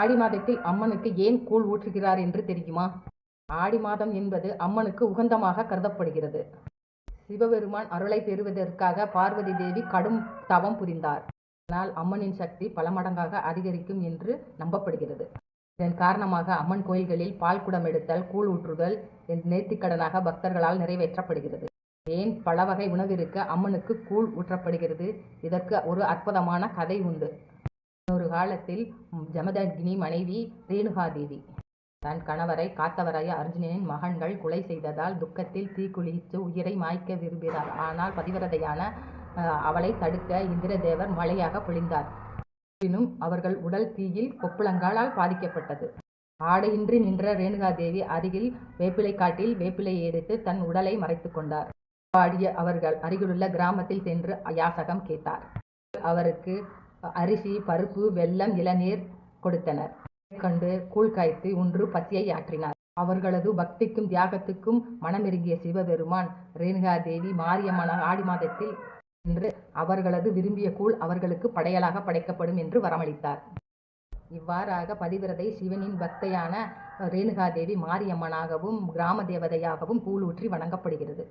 ஆடி மாதத்தில் அம்மனுக்கு ஏன் கூழ் ஊற்றுகிறார் என்று தெரியுமா? ஆடி மாதம் என்பது அம்மனுக்கு உகந்தமாக கருதப்படுகிறது. சிவபெருமான் அருளை பெறுவதற்காக பார்வதி தேவி கடும் தவம் புரிந்தார். ஆனால் அம்மனின் சக்தி பல மடங்காக அதிகரிக்கும் என்று நம்பப்படுகிறது. இதன் காரணமாக அம்மன் கோயில்களில் பால் குடம் எடுத்தல் கூழ் ஊற்றுதல் நேர்த்திக்கடனாக பக்தர்களால் நிறைவேற்றப்படுகிறது. ஏன் பல வகை உணவிற்கு அம்மனுக்கு கூழ் ஊற்றப்படுகிறது? இதற்கு ஒரு அற்புதமான கதை உண்டு. ஒரு காலத்தில் ஜமதக்னி மனைவி ரேணுகாதேவி தன் கணவரை காத்தவராய அர்ஜுனனின் மகன்கள் கொலை செய்ததால் துக்கத்தில் தீக்குளித்து உயிரை மாய்க்க விரும்பினார். ஆனால் பதிவிரதையான அவளை தடுக்க இந்திரதேவர் மழையாக பொழிந்தார். இருப்பினும் அவர்கள் உடல் தீயில் கொப்புளங்காலால் பாதிக்கப்பட்டது. ஆடையின்றி நின்ற ரேணுகாதேவி அருகில் வேப்பிலை காட்டில் வேப்பிலையை எடுத்து தன் உடலை மறைத்து கொண்டார். பாடிய அவர்கள் அருகிலுள்ள கிராமத்தில் சென்று யாசகம் கேட்டார். அவருக்கு அரிசி பருப்பு வெல்லம் இளநீர் கொடுத்தனர். கண்டு கூழ் காய்த்து ஒன்று பசியை ஆற்றினார். அவர்களது பக்திக்கும் தியாகத்துக்கும் மனமிருங்கிய சிவபெருமான் ரேணுகாதேவி மாரியம்மன் ஆடி மாதத்தில் என்று அவர்களது விரும்பிய கூழ் அவர்களுக்கு படையலாக படைக்கப்படும் என்று வரமளித்தார். இவ்வாறாக பதிவிரதை சிவனின் பக்தையான ரேணுகாதேவி மாரியம்மனாகவும் கிராம தேவதையாகவும் கூழ் ஊற்றி வணங்கப்படுகிறது.